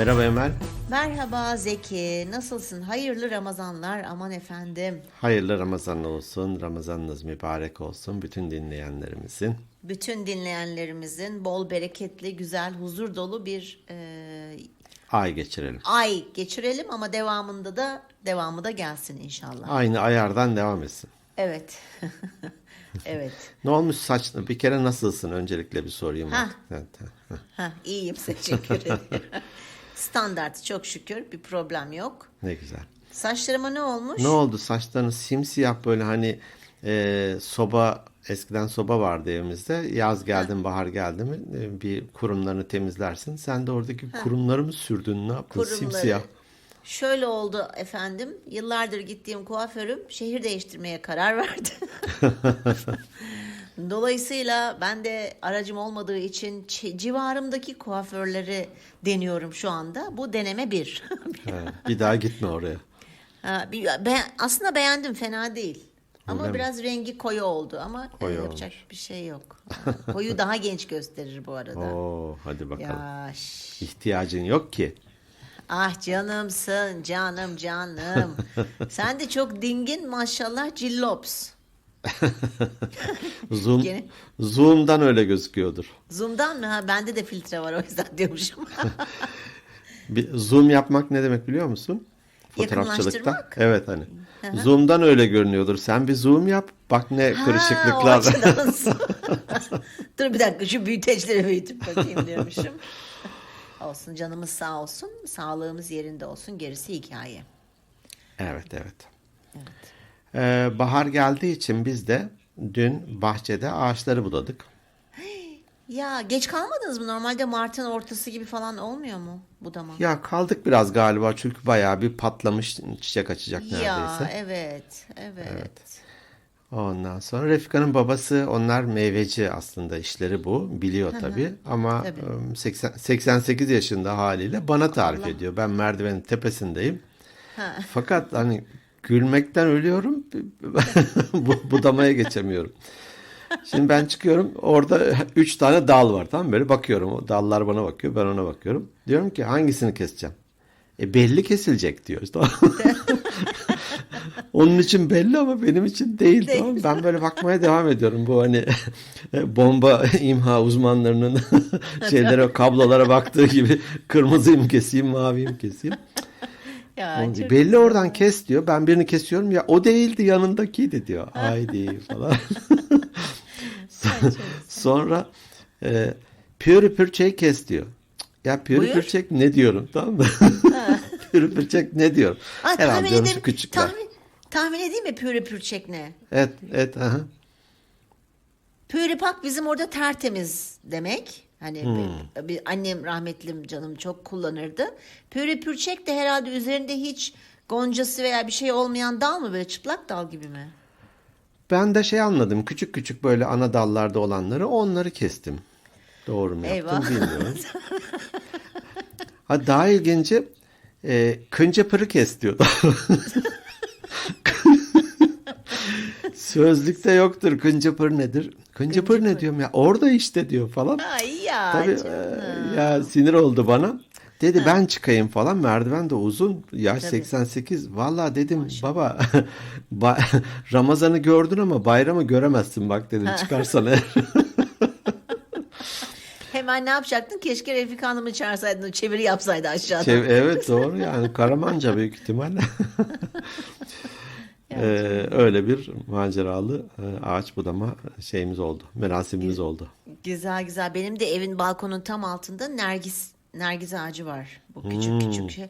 Merhaba Emel. Merhaba Zeki, nasılsın? Hayırlı Ramazanlar aman efendim. Hayırlı Ramazan olsun. Ramazanınız mübarek olsun. Bütün dinleyenlerimizin. Bütün dinleyenlerimizin bol bereketli, güzel, huzur dolu bir e, Ay geçirelim. ay geçirelim ama devamında da devamı da gelsin inşallah. Aynı ayardan devam etsin. Evet. evet. Ne olmuş saçlı? Bir kere nasılsın? Öncelikle bir sorayım. Ha. Evet. Ha, iyiyim teşekkür ederim. Standart çok şükür bir problem yok. Ne güzel. Saçlarıma ne olmuş? Ne oldu? Saçların simsiyah böyle hani e, soba eskiden soba vardı evimizde. Yaz geldi mi, bahar geldi mi e, bir kurumlarını temizlersin. Sen de oradaki kurumları mı sürdün? Ne yaptın? Kurumları. Simsiyah. Şöyle oldu efendim. Yıllardır gittiğim kuaförüm şehir değiştirmeye karar verdi. Dolayısıyla ben de aracım olmadığı için civarımdaki kuaförleri deniyorum şu anda. Bu deneme bir. Ha, bir daha gitme oraya. Ha, bir- be- aslında beğendim fena değil. Ama Öyle mi? biraz rengi koyu oldu ama Koyu yapacak bir şey yok. Ha, Koyu daha genç gösterir bu arada. Oo, hadi bakalım. Ya. İhtiyacın yok ki. Ah canımsın canım canım. Sen de çok dingin maşallah cillops. Zoom, Zoom'dan öyle gözüküyordur. Zoom'dan mı? Ha, bende de filtre var o yüzden diyormuşum. Bir zoom yapmak ne demek biliyor musun? Fotoğrafçılıkta. Evet hani. Zoom'dan öyle görünüyordur. Sen bir zoom yap. Bak ne Ha, kırışıklıklar. Dur bir dakika şu büyüteçleri büyütüp bakayım diyormuşum. olsun canımız sağ olsun. Sağlığımız yerinde olsun. Gerisi hikaye. evet evet. Ee, bahar geldiği için biz de dün bahçede ağaçları budadık. Ya geç kalmadınız mı? Normalde Mart'ın ortası gibi falan olmuyor mu budama? Ya kaldık biraz galiba çünkü bayağı bir patlamış çiçek açacak Ya neredeyse. evet, evet. Ondan sonra Refika'nın babası onlar meyveci aslında işleri bu biliyor tabii ama Tabii. ım, 80, 88 yaşında haliyle bana tarif ediyor. Ben merdivenin tepesindeyim. Fakat hani gülmekten ölüyorum bu budamaya geçemiyorum. Şimdi ben çıkıyorum orada üç tane dal var tamam böyle bakıyorum o dallar bana bakıyor ben ona bakıyorum. Diyorum ki hangisini keseceğim? E belli kesilecek diyor. Tamam. Onun için belli ama benim için değil. Değil. Tamam. Ben böyle bakmaya devam ediyorum. Bu hani bomba imha uzmanlarının şeylere kablolara baktığı gibi kırmızıyı mı keseyim maviyi mi keseyim. Ya, Onun- belli oradan kes diyor. Ben birini kesiyorum ya o değildi yanındakiydi diyor. Haydi falan. Sonra e, pürüpürçeyi kes diyor. Ya pürüpürçek ne diyorum tamam mı? pürüpürçek ne diyorum? Aa, Herhalde tahmin edeyim, küçükler. tahmin, tahmin edeyim mi püre pürçek ne? Evet, evet. Aha. Püripak bizim orada tertemiz demek. Hani Hmm. bir, bir annem rahmetlim canım çok kullanırdı. Püre pürçek de herhalde üzerinde hiç goncası veya bir şey olmayan dal mı böyle çıplak dal gibi mi? Ben de şey anladım. Küçük küçük böyle ana dallarda olanları onları kestim. Doğru mu yaptım Eyvah. bilmiyorum. ha, daha ilginci e, kınca pırı kes diyordu. Sözlükte yoktur kınca pır nedir? Kınca pır ne diyorum ya orada işte diyor falan. Ay ya Tabii canım. ya sinir oldu bana. Dedi ben çıkayım falan. Merdiven de uzun. Yaş Tabii. 88. Vallahi dedim baba ba- Ramazan'ı gördün ama bayramı göremezsin bak dedim çıkarsan eğer. Hemen ne yapacaktın? Keşke Refika Hanım'ı çağırsaydın. Çeviri yapsaydı aşağıda. Şey, evet doğru yani Karamanca büyük ihtimalle. Ee, öyle bir maceralı e, ağaç budama şeyimiz oldu. Merasimimiz oldu. Güzel güzel. Benim de evin balkonun tam altında nergis nergis ağacı var. Bu küçük küçük şey.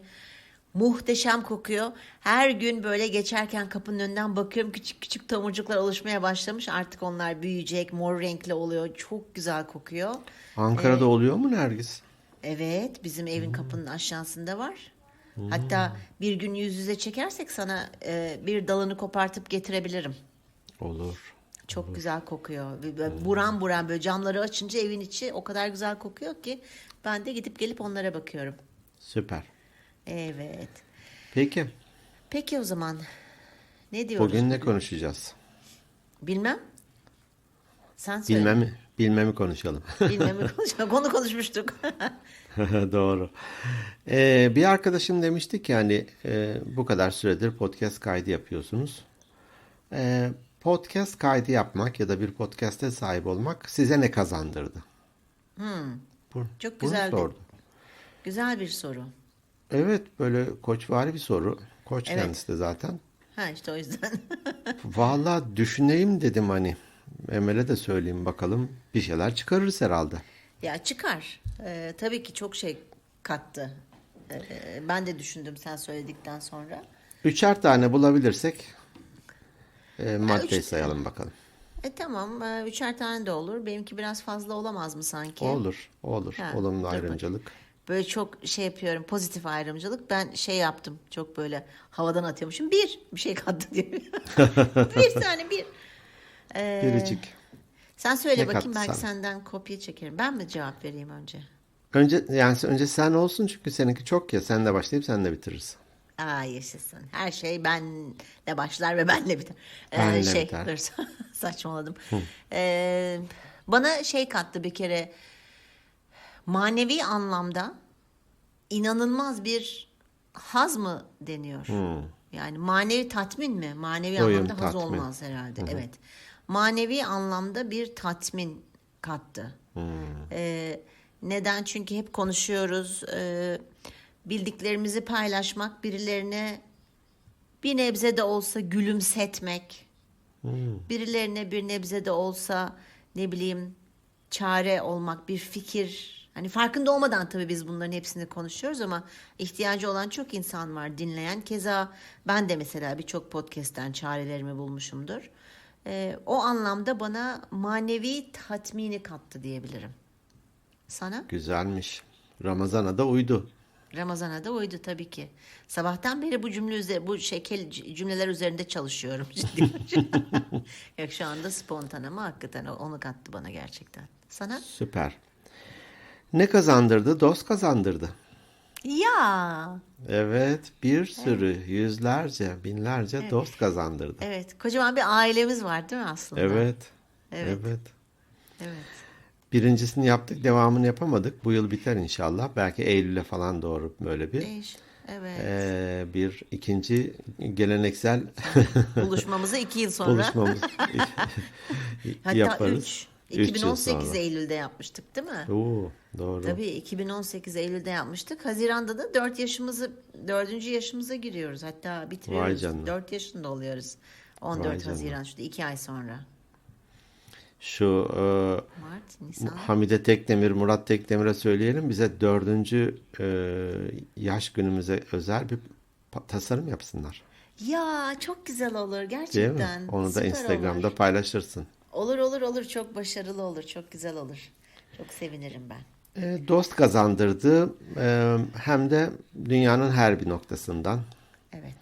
Muhteşem kokuyor. Her gün böyle geçerken kapının önünden bakıyorum küçük küçük tomurcuklar oluşmaya başlamış. Artık onlar büyüyecek, mor renkli oluyor. Çok güzel kokuyor. Ankara'da oluyor mu Nergis? Evet, bizim evin kapının aşağısında var. Hatta bir gün yüz yüze çekersek sana e, bir dalını kopartıp getirebilirim. Olur. Çok güzel kokuyor. Böyle Buram buram böyle camları açınca evin içi o kadar güzel kokuyor ki ben de gidip gelip onlara bakıyorum. Süper. Evet. Peki Peki o zaman ne diyoruz? bugün ne konuşacağız? Bilmem. Sen söyle. Bilmemi, bilmemi konuşalım. Bilmem mi konuşalım. Konu konuşmuştuk. Doğru. Ee, bir arkadaşım demişti ki hani e, bu kadar süredir podcast kaydı yapıyorsunuz. Ee, podcast kaydı yapmak ya da bir podcast'e sahip olmak size ne kazandırdı? Bu, Çok bunu güzeldi. sordu. Güzel bir soru. Evet böyle koçvari bir soru. Koç Evet. kendisi de zaten. Ha işte o yüzden. Vallahi düşüneyim dedim hani. Emel'e de söyleyeyim bakalım bir şeyler çıkarırız herhalde. ya çıkar. Ee, tabii ki çok şey kattı. Ee, ben de düşündüm sen söyledikten sonra. Üçer tane bulabilirsek e, maddeyi üç- sayalım bakalım. E tamam, e, üçer tane de olur. Benimki biraz fazla olamaz mı sanki? Olur, olur. Ha, Olumlu dur bakayım. ayrımcılık. Böyle çok şey yapıyorum, pozitif ayrımcılık. Ben şey yaptım, çok böyle havadan atıyormuşum. Bir, bir şey kattı diye. bir tane bir. Ee, Biricik. sen söyle Ne bakayım, belki sana? senden kopya çekerim. Ben mi cevap vereyim önce? Önce yani önce sen olsun çünkü seninki çok ya. Sen de başlayıp sen de bitiririz. Aa yaşasın. Her şey benle başlar ve benle biter. Ee, Benle şey, biter. dur, saçmaladım. Ee, bana şey kattı bir kere manevi anlamda inanılmaz bir haz mı deniyor? Yani manevi tatmin mi? Manevi Doyum, anlamda haz tatmin. olmaz herhalde. Evet. Manevi anlamda bir tatmin kattı. Ee, neden? Çünkü hep konuşuyoruz. Ee, bildiklerimizi paylaşmak, birilerine bir nebze de olsa gülümsetmek, birilerine bir nebze de olsa ne bileyim çare olmak, bir fikir. Hani farkında olmadan tabii biz bunların hepsini konuşuyoruz ama ihtiyacı olan çok insan var dinleyen. Keza ben de mesela birçok podcast'ten çarelerimi bulmuşumdur. Ee, o anlamda bana manevi tatmini kattı diyebilirim. Sana? Güzelmiş. Ramazan'a da uydu. Ramazan'a da uydu tabii ki. Sabahtan beri bu cümle üzeri, bu şekil cümleler üzerinde çalışıyorum ciddi. Yok şu anda spontan ama hakikaten onu kattı bana gerçekten. Sana? Süper. Ne kazandırdı? Dost kazandırdı. Ya. Evet, bir sürü, yüzlerce, binlerce dost kazandırdı. Evet, kocaman bir ailemiz var değil mi aslında? Evet. Evet. Evet. Evet. Birincisini yaptık, devamını yapamadık. Bu yıl biter inşallah. Belki Eylül'e falan doğru böyle bir. Değiş. Evet. Ee, bir ikinci geleneksel Buluşmamızı iki yıl sonra. buluşmamız Hatta yaparız. üç. Üç yıl 2018 sonra. Eylül'de yapmıştık değil mi? Oo, doğru. Tabii 2018 Eylül'de yapmıştık. Haziran'da da 4 yaşımızı 4. yaşımıza giriyoruz. Hatta bitiriyoruz. canına. 4 yaşında oluyoruz. 14 Vay canına. Haziran işte 2 ay sonra. Şu e, Mart. Hamide Tekdemir, Murat Tekdemir'e söyleyelim bize dördüncü e, yaş günümüze özel bir tasarım yapsınlar. Ya çok güzel olur Değil gerçekten. mi? Onu da Süper Instagramda Olur. paylaşırsın. Olur olur olur çok başarılı olur. Çok güzel olur. Çok sevinirim ben. E, dost kazandırdı e, hem de dünyanın her bir noktasından Evet.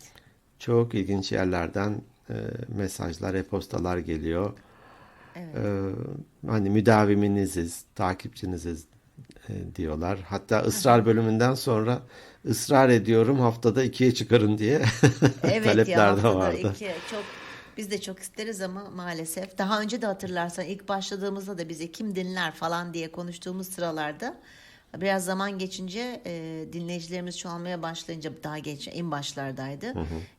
çok ilginç yerlerden e, mesajlar, e-postalar geliyor. Evet. E, hani müdaviminiziz, takipçiniziz e, diyorlar. Hatta ısrar bölümünden sonra ısrar ediyorum haftada ikiye çıkarın diye Evet talepler ya de vardı. iki çok biz de çok isteriz ama maalesef daha önce de hatırlarsan ilk başladığımızda da bizi kim dinler falan diye konuştuğumuz sıralarda biraz zaman geçince e, dinleyicilerimiz çoğalmaya başlayınca daha geç en başlardaydı.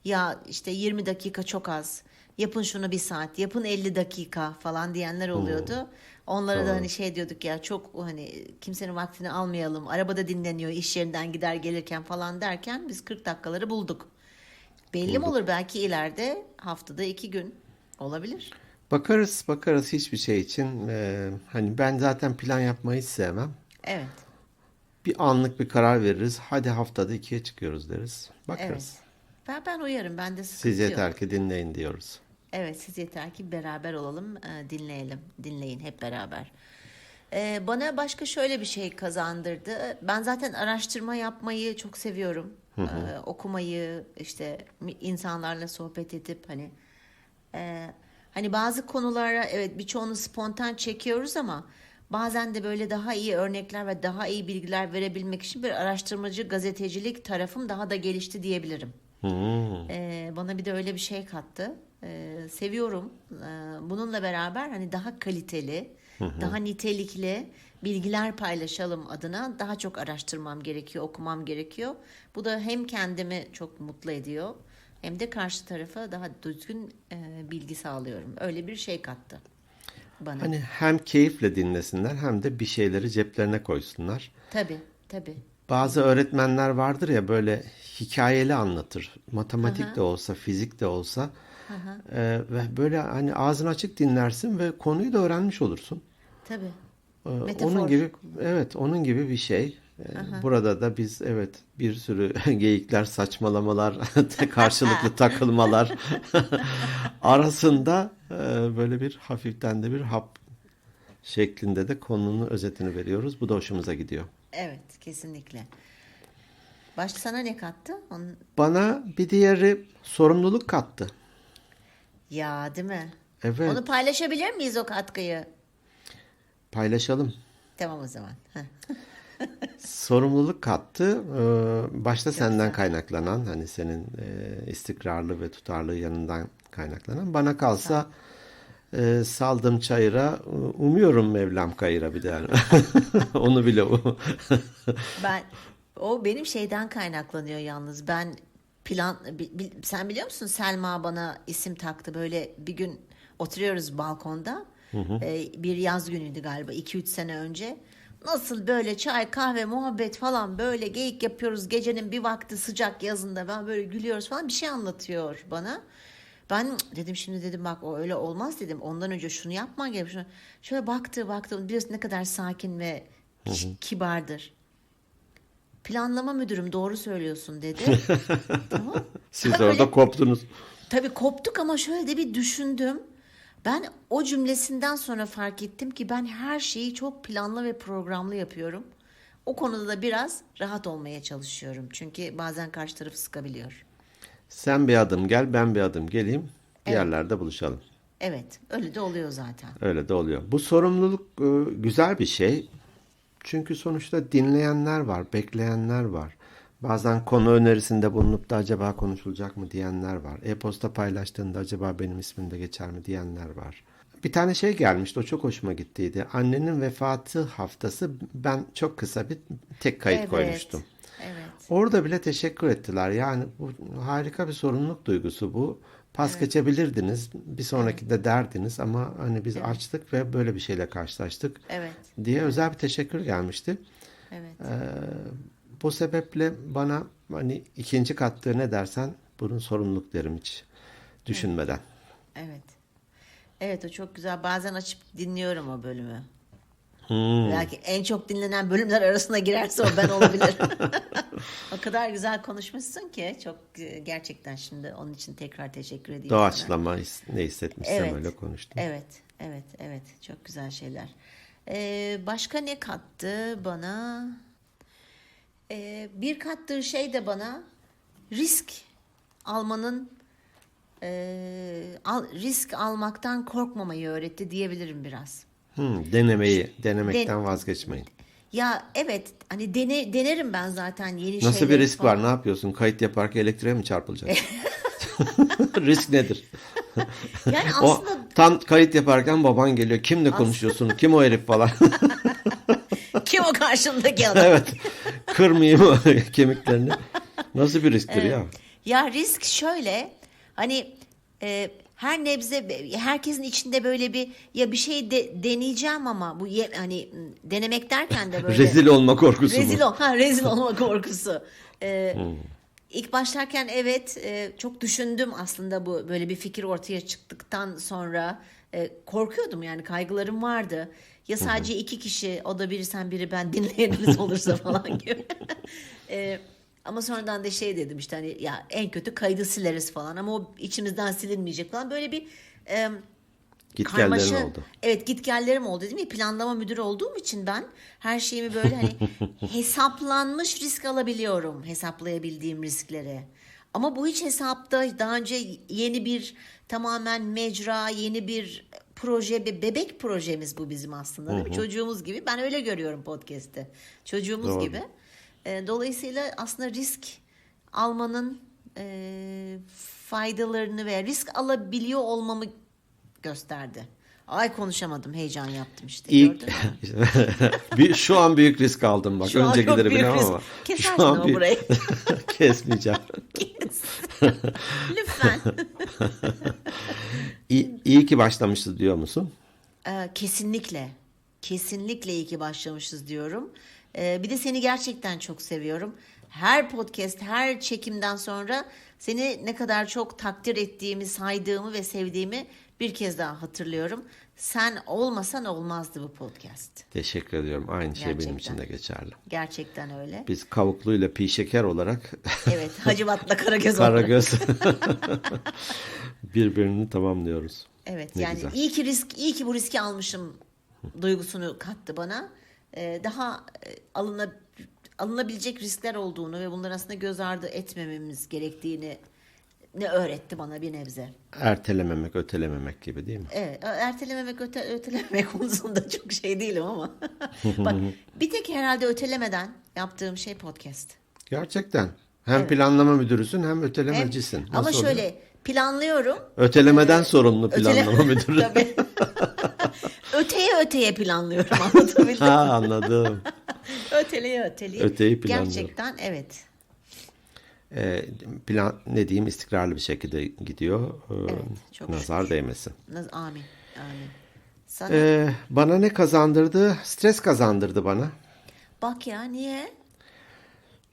Ya işte 20 dakika çok az. Yapın şunu bir saat, yapın 50 dakika falan diyenler oluyordu. Onlara da Doğru. hani şey diyorduk ya çok hani kimsenin vaktini almayalım. Arabada dinleniyor, iş yerinden gider gelirken falan derken biz 40 dakikaları bulduk. Belli mi olur belki ileride haftada iki gün olabilir. Bakarız, bakarız hiçbir şey için. e, hani ben zaten plan yapmayı sevmem. Evet. Bir anlık bir karar veririz. Hadi haftada ikiye çıkıyoruz deriz. Bakarız. Evet. Ben ben uyarım. Ben de sıkıntı Siz yok. yeter ki dinleyin diyoruz. Evet siz yeter ki beraber olalım, e, dinleyelim, dinleyin hep beraber. E, Bana başka şöyle bir şey kazandırdı. Ben zaten araştırma yapmayı çok seviyorum. E, Okumayı, işte insanlarla sohbet edip hani e, hani bazı konulara evet birçoğunu spontan çekiyoruz ama bazen de böyle daha iyi örnekler ve daha iyi bilgiler verebilmek için bir araştırmacı gazetecilik tarafım daha da gelişti diyebilirim. Hmm. Ee, bana bir de öyle bir şey kattı. Ee, seviyorum. Ee, bununla beraber hani daha kaliteli, daha nitelikli bilgiler paylaşalım adına daha çok araştırmam gerekiyor, okumam gerekiyor. Bu da hem kendimi çok mutlu ediyor hem de karşı tarafa daha düzgün e, bilgi sağlıyorum. Öyle bir şey kattı bana. Hani hem keyifle dinlesinler hem de bir şeyleri ceplerine koysunlar. Tabii, tabii. Bazı öğretmenler vardır ya böyle hikayeli anlatır. Matematik de olsa, fizik de olsa. Ee, ve böyle hani ağzını açık dinlersin ve konuyu da öğrenmiş olursun. Tabii. Ee, Metafor. Onun gibi evet onun gibi bir şey. Ee, Burada da biz evet bir sürü geyikler, saçmalamalar, karşılıklı takılmalar arasında e, böyle bir hafiften de bir hap şeklinde de konunun özetini veriyoruz. Bu da hoşumuza gidiyor. Evet, kesinlikle. Başta sana ne kattı? Onun... Bana bir diğeri sorumluluk kattı. Ya değil mi? Evet. Onu paylaşabilir miyiz o katkıyı? Paylaşalım. Tamam o zaman. Sorumluluk kattı. Ee, Başta senden kaynaklanan hani senin e, istikrarlı ve tutarlı yanından kaynaklanan. Bana kalsa e, saldım çayıra umuyorum Mevlam kayıra bir yani. Onu bile o. Ben o benim şeyden kaynaklanıyor yalnız. Ben plan sen biliyor musun Selma bana isim taktı böyle bir gün oturuyoruz balkonda. Ee, bir yaz günüydü galiba 2-3 sene önce. Nasıl böyle çay kahve muhabbet falan böyle geyik yapıyoruz gecenin bir vakti sıcak yazında ben böyle gülüyoruz falan bir şey anlatıyor bana. Ben dedim şimdi dedim bak o öyle olmaz dedim. Ondan önce şunu yapman gerek. Şunu. Şöyle baktı baktı biliyorsun ne kadar sakin ve kibardır. Planlama müdürüm doğru söylüyorsun dedi. tamam. Siz orada koptunuz. Tabii koptuk ama şöyle de bir düşündüm. Ben o cümlesinden sonra fark ettim ki ben her şeyi çok planlı ve programlı yapıyorum. O konuda da biraz rahat olmaya çalışıyorum. Çünkü bazen karşı tarafı sıkabiliyor. Sen bir adım gel ben bir adım geleyim. Bir yerlerde buluşalım. Evet, öyle de oluyor zaten. Öyle de oluyor. Bu sorumluluk e, güzel bir şey. Çünkü sonuçta dinleyenler var, bekleyenler var. Bazen konu önerisinde bulunup da acaba konuşulacak mı diyenler var. E-posta paylaştığında acaba benim ismim de geçer mi diyenler var. Bir tane şey gelmişti, o çok hoşuma gittiydi. Annenin vefatı haftası ben çok kısa bir tek kayıt Evet, koymuştum. Evet. Orada bile teşekkür ettiler. Yani bu harika bir sorumluluk duygusu bu. Pas geçebilirdiniz. Bir sonraki de derdiniz ama hani biz açtık ve böyle bir şeyle karşılaştık Evet. diye özel bir teşekkür gelmişti. Evet. Bu sebeple bana hani ikinci kattığı ne dersen bunun sorumluluk derim hiç düşünmeden. Evet. Evet o çok güzel. Bazen açıp dinliyorum o bölümü. Hmm. Belki en çok dinlenen bölümler arasına girerse o ben olabilir. o kadar güzel konuşmuşsun ki çok e, gerçekten şimdi onun için tekrar teşekkür ediyorum. Doğaçlama ne hissetmişsem Evet. öyle konuştum. Evet, evet, evet. Çok güzel şeyler. Ee, başka ne kattı bana? Ee, bir kattığı şey de bana risk almanın e, al- risk almaktan korkmamayı öğretti diyebilirim biraz. Hmm, denemeyi, denemekten vazgeçmeyin. Ya evet hani dene, denerim ben zaten yeni Nasıl bir şeyleri risk falan. var? Ne yapıyorsun? Kayıt yaparken elektriğe mi çarpılacak? risk nedir? Yani O aslında tam kayıt yaparken baban geliyor. Kimle konuşuyorsun? Kim o herif falan? kim o karşımdaki adam? evet. Kırmayayım kemiklerini. Nasıl bir risktir ya? Ya risk şöyle hani e, her nebze herkesin içinde böyle bir ya bir şey de, deneyeceğim ama bu ye- hani denemek derken de böyle Rezil olma korkusu rezil ol ha rezil olma korkusu. E, Hmm. İlk başlarken evet e, çok düşündüm aslında bu böyle bir fikir ortaya çıktıktan sonra e, korkuyordum yani kaygılarım vardı. Ya sadece iki kişi o da biri sen biri ben dinleyeniniz olursa falan gibi. E, ama sonradan da şey dedim işte hani ya en kötü kaydı sileriz falan ama o içimizden silinmeyecek falan böyle bir e, Git karmaşa. gellerin oldu. Evet gitgellerim oldu değil mi? Planlama müdürü olduğum için ben her şeyimi böyle hani hesaplanmış risk alabiliyorum. Hesaplayabildiğim riskleri. Ama bu hiç hesapta daha önce yeni bir tamamen mecra, yeni bir proje, bir bebek projemiz bu bizim aslında değil mi? Çocuğumuz gibi. Ben öyle görüyorum podcast'te. Çocuğumuz Doğru. gibi. E, dolayısıyla aslında risk almanın e, faydalarını veya risk alabiliyor olmamı gösterdi. Ay konuşamadım. Heyecan yaptım işte. İlk? Bir- şu an büyük risk aldım bak. Şu Öncekileri bilemem risk. ama. Kesersin Şu an ama bir- burayı. Kesmeyeceğim. Kes. Lütfen. İyi, iyi ki başlamışız diyor musun? Ee, kesinlikle. Kesinlikle iyi ki başlamışız diyorum. Ee, bir de seni gerçekten çok seviyorum. Her podcast, her çekimden sonra seni ne kadar çok takdir ettiğimi, saydığımı ve sevdiğimi bir kez daha hatırlıyorum. Sen olmasan olmazdı bu podcast. Teşekkür ediyorum. Aynı şey benim Gerçekten. için de geçerli. Gerçekten öyle. Biz kavukluyla pi şeker olarak Evet, Hacivat'la Karagöz. Karagöz birbirini tamamlıyoruz. Evet Ne yani güzel. iyi ki risk iyi ki bu riski almışım duygusunu kattı bana. Ee, daha e, alına, alınabilecek riskler olduğunu ve bunları aslında göz ardı etmememiz gerektiğini ne öğretti bana bir nebze. Ertelememek, ötelememek gibi değil mi? Evet, ertelememek, öte, ötelememek konusunda çok şey değilim ama. Bak bir tek herhalde ötelemeden yaptığım şey podcast. Gerçekten. Hem planlama müdürüsün hem ötelemecisin. Ama Nasıl oluyor? şöyle planlıyorum. Ötelemeden sorumlu Ötele- planlama müdürü. Tabii. öteye öteye planlıyorum anlatabildim. ha anladım. Öteleye öteleye. Öteyi planlıyorum. Gerçekten evet. Ee, plan ne diyeyim istikrarlı bir şekilde gidiyor. Ee, Evet, çok nazar şükür. değmesin. Naz- Amin. Amin. Sana Ee, bana ne kazandırdı? Stres kazandırdı bana. bak ya niye?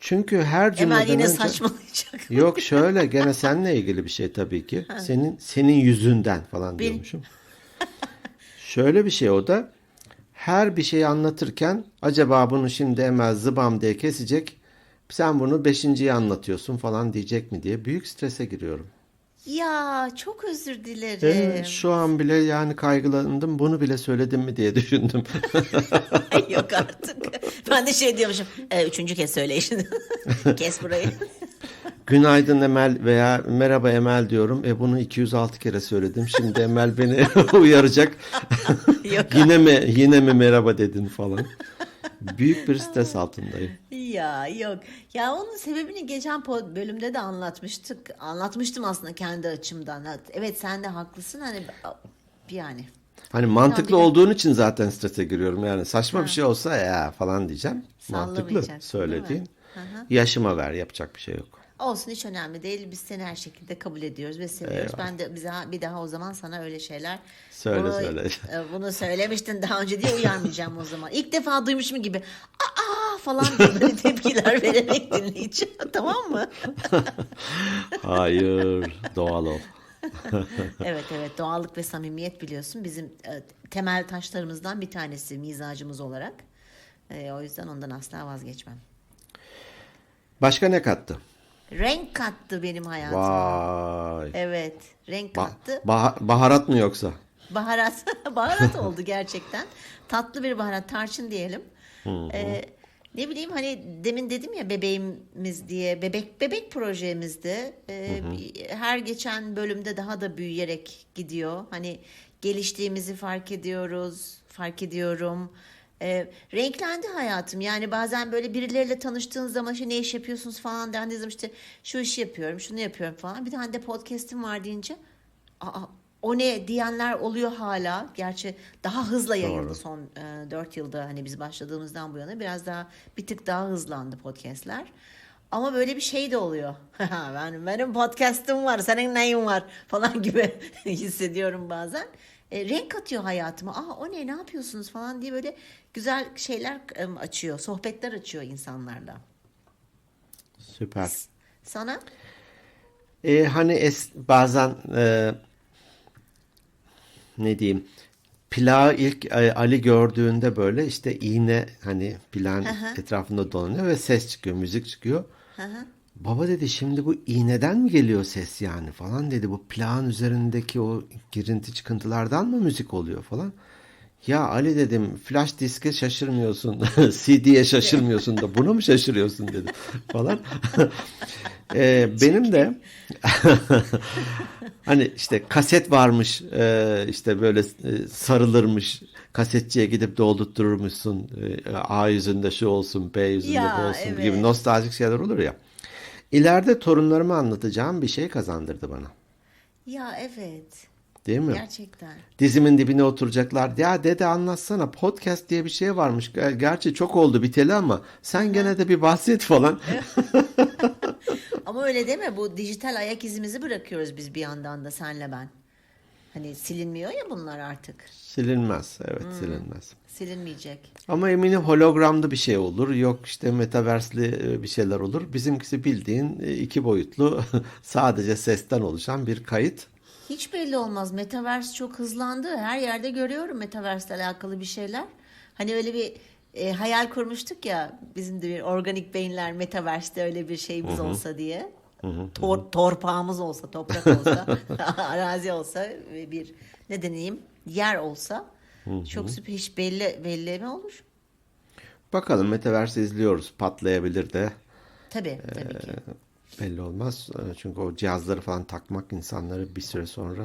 Çünkü her cümleden yine önce... saçmalayacak. Yok şöyle gene seninle ilgili bir şey tabii ki. Senin senin yüzünden falan Benim- diyormuşum. şöyle bir şey o da her bir şeyi anlatırken acaba bunu şimdi Emel zıbam diye kesecek. Sen bunu beşinciyi anlatıyorsun falan diyecek mi diye büyük strese giriyorum. Ya çok özür dilerim. Evet, şu an bile yani kaygılandım. Bunu bile söyledim mi diye düşündüm. Yok artık. Ben de şey diyormuşum. E, üçüncü kez söyle şimdi. Kes burayı. Günaydın Emel veya merhaba Emel diyorum. E bunu 206 kere söyledim. Şimdi Emel beni uyaracak. Yok yine mi yine mi merhaba dedin falan. Büyük bir stres altındayım. Ya yok. Ya onun sebebini geçen bölümde de anlatmıştık. Anlatmıştım aslında kendi açımdan. Evet sen de haklısın. Hani yani. Hani mantıklı bir olduğun için zaten strese giriyorum. Yani saçma bir şey olsa ya falan diyeceğim. Mantıklı söylediğin. Yaşıma ver yapacak bir şey yok. Olsun hiç önemli değil. Biz seni her şekilde kabul ediyoruz ve seviyoruz. Ben de bize bir daha o zaman sana öyle şeyler Söyle, bunu, söyle. e, Bunu söylemiştin daha önce diye uyarmayacağım o zaman. İlk defa duymuşum gibi aa falan diye böyle tepkiler vererek dinleyici. tamam mı? Hayır doğal ol. evet evet doğallık ve samimiyet biliyorsun bizim e, temel taşlarımızdan bir tanesi mizacımız olarak. E, o yüzden ondan asla vazgeçmem. Başka ne kattı? Renk kattı benim hayatıma. Vay. Evet renk kattı. bah- baharat mı yoksa? Baharat baharat oldu gerçekten. Tatlı bir baharat tarçın diyelim. Ee, ne bileyim hani demin dedim ya bebeğimiz diye bebek bebek projemizde e, bir- her geçen bölümde daha da büyüyerek gidiyor. Hani geliştiğimizi fark ediyoruz, fark ediyorum. Ee, renklendi hayatım. Yani bazen böyle birileriyle tanıştığın zaman işte ne iş yapıyorsunuz falan dendiği zaman işte şu işi yapıyorum, şunu yapıyorum falan. Bir tane de podcast'im var deyince Aa, o ne diyenler oluyor hala. Gerçi daha hızla yayıldı Doğru. son e, 4 yılda hani biz başladığımızdan bu yana biraz daha bir tık daha hızlandı podcastler. Ama böyle bir şey de oluyor. benim, benim podcast'ım var, senin neyin var falan gibi hissediyorum bazen. E, renk katıyor hayatıma. Aa o ne ne yapıyorsunuz falan diye böyle güzel şeyler e, açıyor, sohbetler açıyor insanlarla. Süper. Sana? E, hani es, bazen e, ne diyeyim plağı ilk e, Ali gördüğünde böyle işte iğne hani plan etrafında dolanıyor ve ses çıkıyor, müzik çıkıyor. Baba dedi şimdi bu iğneden mi geliyor ses yani falan dedi. Bu plağın üzerindeki o girinti çıkıntılardan mı müzik oluyor falan. Ya Ali dedim flash diske şaşırmıyorsun, CD'ye şaşırmıyorsun da buna mı şaşırıyorsun dedi falan. Ee, benim de hani işte kaset varmış e, işte böyle e, sarılırmış kasetçiye gidip doldurtturmuşsun e, A yüzünde şu olsun B yüzünde Ya, bu olsun evet. gibi nostaljik şeyler olur ya. İleride torunlarıma anlatacağım bir şey kazandırdı bana. Ya evet. Değil mi? Gerçekten. Dizimin dibine oturacaklar. Ya dede anlatsana podcast diye bir şey varmış. Ger- Gerçi çok oldu biteli ama sen gene de bir bahset falan. Ama öyle deme bu dijital ayak izimizi bırakıyoruz biz bir yandan da senle ben. Hani silinmiyor ya bunlar artık. Silinmez. Evet silinmez. Silinmeyecek. Ama eminim hologramlı bir şey olur. Yok işte metaversli e, bir şeyler olur. Bizimkisi bildiğin e, iki boyutlu sadece sesten oluşan bir kayıt. Hiç belli olmaz. Metaverse çok hızlandı. Her yerde görüyorum Metaverse alakalı bir şeyler. Hani öyle bir e, hayal kurmuştuk ya bizim de bir organik beyinler Metaverse'de öyle bir şeyimiz olsa diye. Tor, torpağımız olsa, toprak olsa, arazi olsa ve bir ne deneyim yer olsa çok süper hiç belli belli mi olur? Bakalım metaverse izliyoruz. Patlayabilir de Tabii, tabii ki. belli olmaz. E, Çünkü o cihazları falan takmak insanları bir süre sonra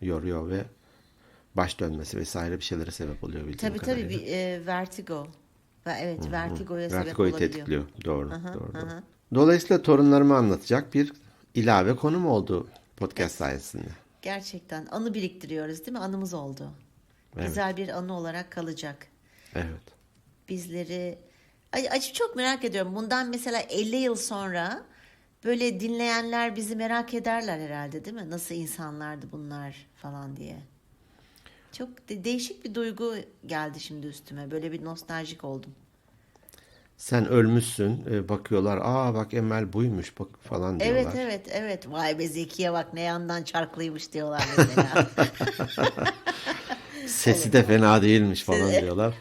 e, yoruyor ve baş dönmesi vesaire bir şeylere sebep oluyor bildiğim Tabii tabii kadarıyla. bir e, vertigo. Ve Evet, vertigoya sebep Vertigoyu olabiliyor. tetikliyor. Doğru, doğru. doğru. Dolayısıyla torunlarımı anlatacak bir ilave konum oldu podcast sayesinde. Gerçekten anı biriktiriyoruz değil mi? Anımız oldu. Güzel bir anı olarak kalacak. Evet. Bizleri Ay, çok merak ediyorum. Bundan mesela 50 yıl sonra böyle dinleyenler bizi merak ederler herhalde değil mi? Nasıl insanlardı bunlar falan diye. Çok de- değişik bir duygu geldi şimdi üstüme. Böyle bir nostaljik oldum. Sen ölmüşsün, e, bakıyorlar, aa bak Emel buymuş bak falan diyorlar. Evet evet evet. Vay be Zekiye bak ne yandan çarklıymış diyorlar mesela. Sesi de fena değilmiş falan diyorlar.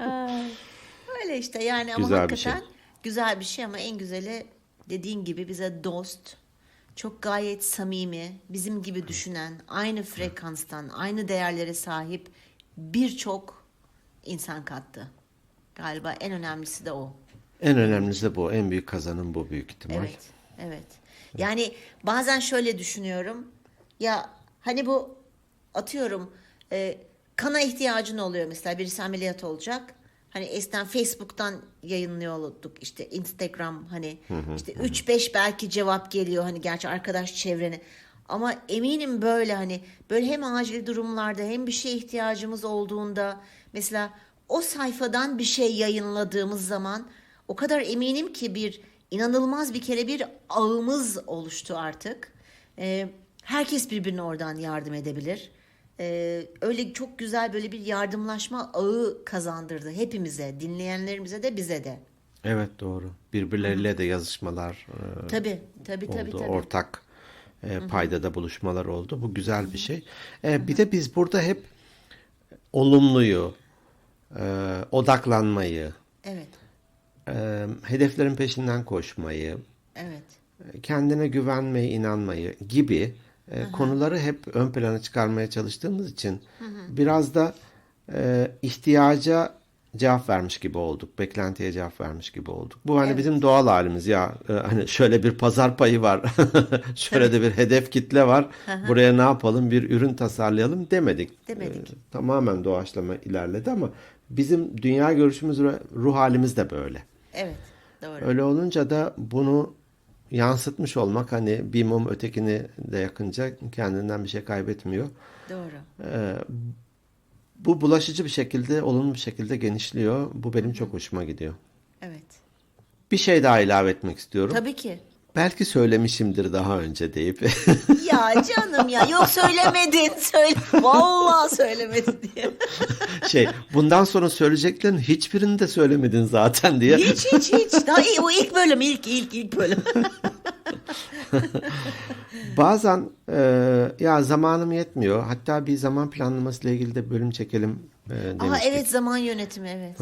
Öyle işte yani ama Güzel bir şey. hakikaten güzel bir şey ama en güzeli dediğin gibi bize dost, çok gayet samimi, bizim gibi düşünen, aynı frekanstan, aynı değerlere sahip birçok insan kattı. Galiba en önemlisi de o. En önemlisi bu, en büyük kazanım bu büyük ihtimal. Evet, evet. Yani bazen şöyle düşünüyorum. Ya hani bu atıyorum e, kana ihtiyacın oluyor mesela birisi ameliyat olacak. Hani eskiden Facebook'tan yayınlıyorduk işte Instagram hani işte 3-5 belki cevap geliyor hani gerçi arkadaş çevreni. Ama eminim böyle hani böyle hem acil durumlarda hem bir şeye ihtiyacımız olduğunda mesela o sayfadan bir şey yayınladığımız zaman o kadar eminim ki bir inanılmaz bir kere bir ağımız oluştu artık. Ee, herkes birbirine oradan yardım edebilir. Ee, öyle çok güzel böyle bir yardımlaşma ağı kazandırdı hepimize, dinleyenlerimize de bize de. Evet doğru. Birbirleriyle de yazışmalar e, Tabii, tabii, oldu. tabii, tabii. Ortak e, paydada buluşmalar oldu. Bu güzel bir şey. E, bir de biz burada hep olumluyu, e, odaklanmayı, Evet, e, hedeflerin peşinden koşmayı, evet. kendine güvenmeyi, inanmayı gibi e, konuları hep ön plana çıkarmaya çalıştığımız için biraz da e, ihtiyaca cevap vermiş gibi olduk. Beklentiye cevap vermiş gibi olduk. Bu hani bizim doğal halimiz ya. e, hani şöyle bir pazar payı var. şöyle de bir hedef kitle var. Buraya ne yapalım? Bir ürün tasarlayalım demedik. Demedik. E, tamamen doğaçlama ilerledi ama bizim dünya görüşümüz, ruh halimiz de böyle. Evet, doğru. Öyle olunca da bunu yansıtmış olmak hani bir mum ötekini de yakınca kendinden bir şey kaybetmiyor. Doğru. Bu bulaşıcı bir şekilde, olumlu bir şekilde genişliyor. Bu benim çok hoşuma gidiyor. Evet. Bir şey daha ilave etmek istiyorum. Tabii ki. Belki söylemişimdir daha önce deyip. Ya canım ya yok söylemedin söyle vallahi söylemedin diye. şey, bundan sonra söyleyeceklerin hiçbirini de söylemedin zaten diye. Hiç hiç hiç. Daha iyi, o ilk bölüm ilk ilk ilk bölüm. Bazen e, ya zamanım yetmiyor. Hatta bir zaman planlaması ile ilgili de bölüm çekelim e, demiştik. Aa evet zaman yönetimi evet.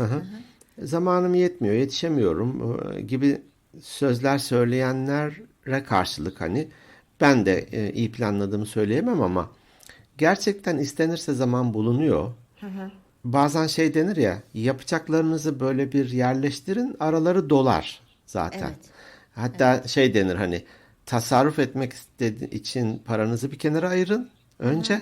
zamanım yetmiyor, yetişemiyorum e, gibi sözler söyleyenlere karşılık hani ben de e, iyi planladığımı söyleyemem ama gerçekten istenirse zaman bulunuyor. Bazen şey denir ya yapacaklarınızı böyle bir yerleştirin araları dolar zaten. Evet. Hatta şey denir hani tasarruf etmek için paranızı bir kenara ayırın önce.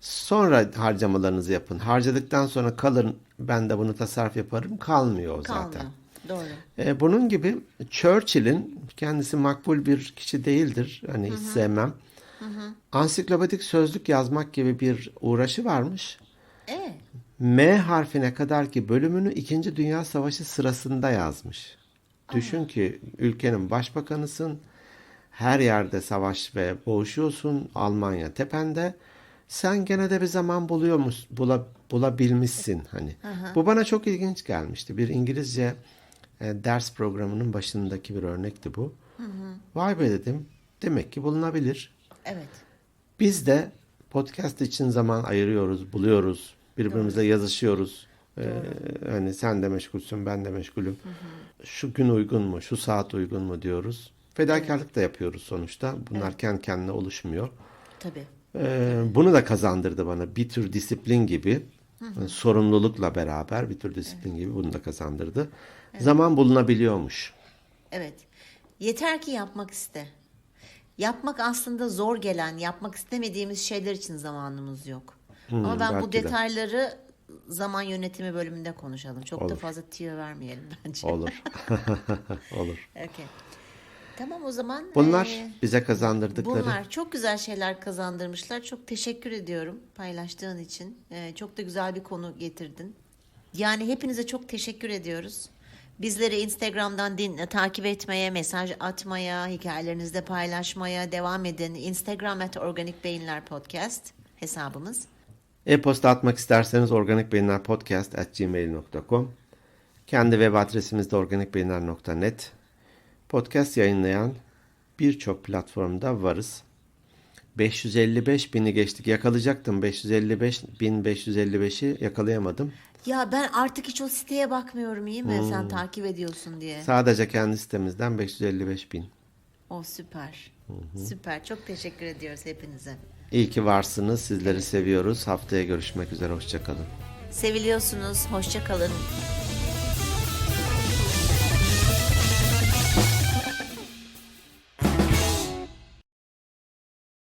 Sonra harcamalarınızı yapın. Harcadıktan sonra kalın ben de bunu tasarruf yaparım kalmıyor o zaten. Kalmıyor. Doğru. E, bunun gibi Churchill'in kendisi makbul bir kişi değildir. Hani hiç sevmem. Ansiklopedik sözlük yazmak gibi bir uğraşı varmış. E, M harfine kadar ki bölümünü 2. Dünya Savaşı sırasında yazmış. Düşün ki ülkenin başbakanısın. Her yerde savaş ve boğuşuyorsun. Almanya tepende. Sen gene de bir zaman buluyor musun? Bula, bulabilmişsin hani. Bu bana çok ilginç gelmişti. Bir İngilizce e, ders programının başındaki bir örnekti bu. Vay be dedim. Demek ki bulunabilir. evet. Biz de podcast için zaman ayırıyoruz, buluyoruz. Birbirimizle yazışıyoruz. Ee, hani sen de meşgulsün, ben de meşgulüm. Şu gün uygun mu, şu saat uygun mu diyoruz. Fedakarlık da yapıyoruz sonuçta. Bunlar kendi kendine oluşmuyor. Tabii. Ee, bunu da kazandırdı bana. Bir tür disiplin gibi, yani sorumlulukla beraber bir tür disiplin gibi bunu da kazandırdı. Zaman bulunabiliyormuş. Evet. Yeter ki yapmak iste. Yapmak aslında zor gelen, yapmak istemediğimiz şeyler için zamanımız yok. Ama ben bu belki de. detayları zaman yönetimi bölümünde konuşalım. Çok da Olur. fazla tüyo vermeyelim bence. Olur. Olur. Okey. Tamam o zaman. Bunlar eee, bize kazandırdıkları. Bunlar çok güzel şeyler kazandırmışlar. Çok teşekkür ediyorum paylaştığın için. Ee, çok da güzel bir konu getirdin. Yani hepinize çok teşekkür ediyoruz. Bizleri Instagram'dan din, takip etmeye, mesaj atmaya, hikayelerinizde paylaşmaya devam edin. Instagram at Organik Beyinler Podcast hesabımız. E-posta atmak isterseniz organikbeyinlerpodcast.gmail.com Kendi web adresimiz de organikbeyinler.net Podcast yayınlayan birçok platformda varız. 555 bini geçtik. Yakalayacaktım 555 bin 555'i yakalayamadım. Ya ben artık hiç o siteye bakmıyorum iyi mi? Sen takip ediyorsun diye. Sadece kendi sitemizden 555 bin. O süper. Süper. Çok teşekkür ediyoruz hepinize. İyi ki varsınız. Sizleri seviyoruz. Haftaya görüşmek üzere. Hoşçakalın. Seviliyorsunuz. Hoşça kalın.